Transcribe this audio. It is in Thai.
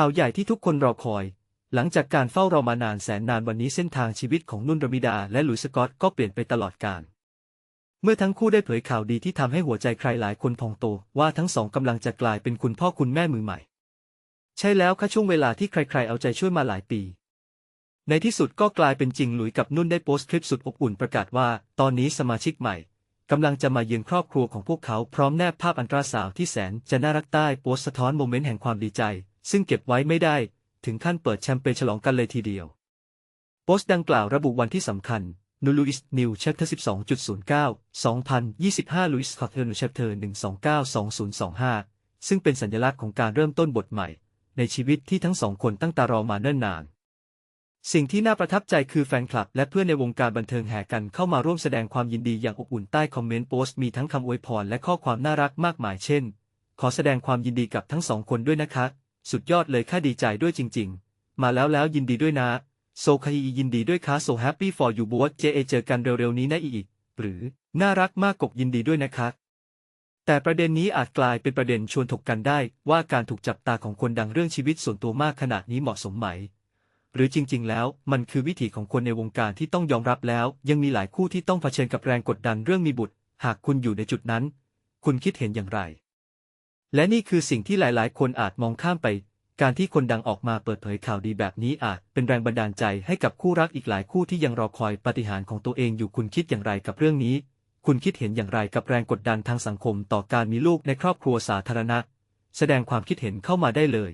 ข่าวใหญ่ที่ทุกคนรอคอย หลังจากการเฝ้ารอมานานแสนนานวันนี้เส้นทางชีวิตของนุ่นรมิดาและหลุยส์สกอตก็เปลี่ยนไปตลอดกาลเมื่อทั้งคู่ได้เผยข่าวดีที่ทำให้หัวใจใครหลายคนพองโตว่าทั้งสองกำลังจะกลายเป็นคุณพ่อคุณแม่มือใหม่ ใช่แล้วค่ะช่วงเวลาที่ใครๆเอาใจช่วยมาหลายปี ในที่สุดก็กลายเป็นจริงหลุยกับนุ่นได้โพสต์คลิปสุดอบอุ่นประกาศว่า ตอนนี้สมาชิกใหม่กำลังจะมาเยือนครอบครัวของพวกเขาพร้อมแนบภาพอันตราสาวที่แสนจะน่ารักใต้โพสต์สะท้อนโมเมนต์แห่งความดีใจ ซึ่งเก็บไว้ไม่ได้ ถึงขั้นเปิดแชมเปญฉลองกันเลยทีเดียว โพสต์ดังกล่าวระบุวันที่สำคัญนูลูอิสนิวเชปเตอร์12.09 2025ลุยส์คอตเทอร์นูเชปเตอร์129 2025 ซึ่งเป็นสัญลักษณ์ของการเริ่มต้นบทใหม่ ในชีวิตที่ทั้งสองคนตั้งตารอมาเนิ่นนาน สิ่งที่น่าประทับใจคือแฟนคลับและเพื่อนในวงการบันเทิงแห่กันเข้ามาร่วมแสดงความยินดีอย่างอบอุ่นใต้คอมเมนต์โพสต์มีทั้งคำอวยพรและข้อความน่ารักมากมายเช่น ขอแสดงความยินดีกับทั้งสองคนด้วยนะคะ สุดยอดเลยค่าดีใจด้วยจริง ๆ มาแล้วแล้วยินดีด้วยนะ โซคายียินดีด้วยค่ะ so happy for you both เจเอเจอกันเร็วๆนี้นะอีก หรือ น่ารักมากกบยินดีด้วยนะคะ แต่ประเด็นนี้อาจกลายเป็นประเด็นชวนถกกันได้ ว่าการถูกจับตาของคนดังเรื่องชีวิตส่วนตัวมากขนาดนี้เหมาะสมไหม หรือจริง ๆ แล้วมันคือวิถีของคนในวงการที่ต้องยอมรับแล้ว ยังมีหลายคู่ที่ต้องเผชิญกับแรงกดดันเรื่องมีบุตร หากคุณอยู่ในจุดนั้น คุณคิดเห็นอย่างไร และนี่คือสิ่งที่หลายๆ คนอาจมองข้ามไป การที่คนดังออกมาเปิดเผยข่าวดีแบบนี้อาจเป็นแรงบันดาลใจให้กับคู่รักอีกหลายคู่ที่ยังรอคอยปฏิหารของตัวเองอยู่คุณคิดอย่างไรกับเรื่องนี้ คุณคิดเห็นอย่างไรกับแรงกดดันทางสังคมต่อการมีลูกในครอบครัวสาธารณะ แสดงความคิดเห็นเข้ามาได้เลย